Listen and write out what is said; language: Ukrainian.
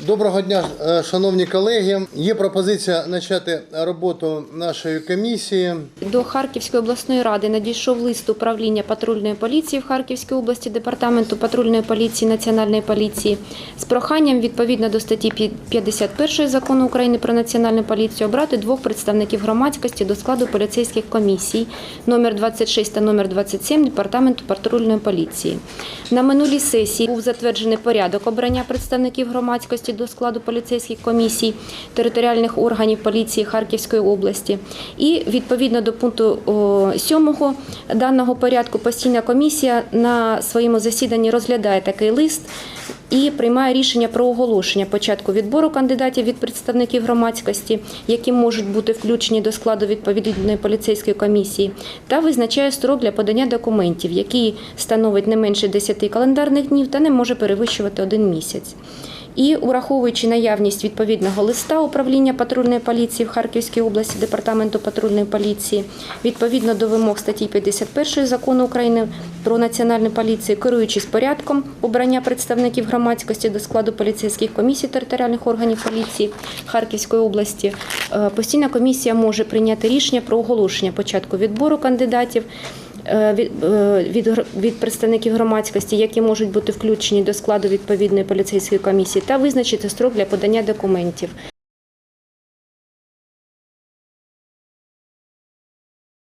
Доброго дня, е, шановні колеги. Є пропозиція почати роботу нашої комісії. До Харківської обласної ради надійшов лист управління патрульної поліції в Харківській області, департаменту патрульної поліції Національної поліції з проханням відповідно до статті 51 закону України про національну поліцію обрати двох представників громадськості до складу поліцейських комісій номер 26 та номер 27 департаменту патрульної поліції. На минулій сесії був затверджений порядок обрання представників громадськості до складу поліцейських комісій територіальних органів поліції Харківської області. І відповідно до пункту 7 даного порядку постійна комісія на своєму засіданні розглядає такий лист і приймає рішення про оголошення початку відбору кандидатів від представників громадськості, які можуть бути включені до складу відповідної поліцейської комісії, та визначає строк для подання документів, який становить не менше 10 календарних днів та не може перевищувати один місяць. І ураховуючи наявність відповідного листа управління патрульної поліції в Харківській області департаменту патрульної поліції, відповідно до вимог статті 51 закону України про національну поліцію, керуючись порядком обрання представників громадськості до складу поліцейських комісій територіальних органів поліції Харківської області, е, постійна комісія може прийняти рішення про оголошення початку відбору кандидатів від, е, від, від представників громадськості, які можуть бути включені до складу відповідної поліцейської комісії, та визначити строк для подання документів.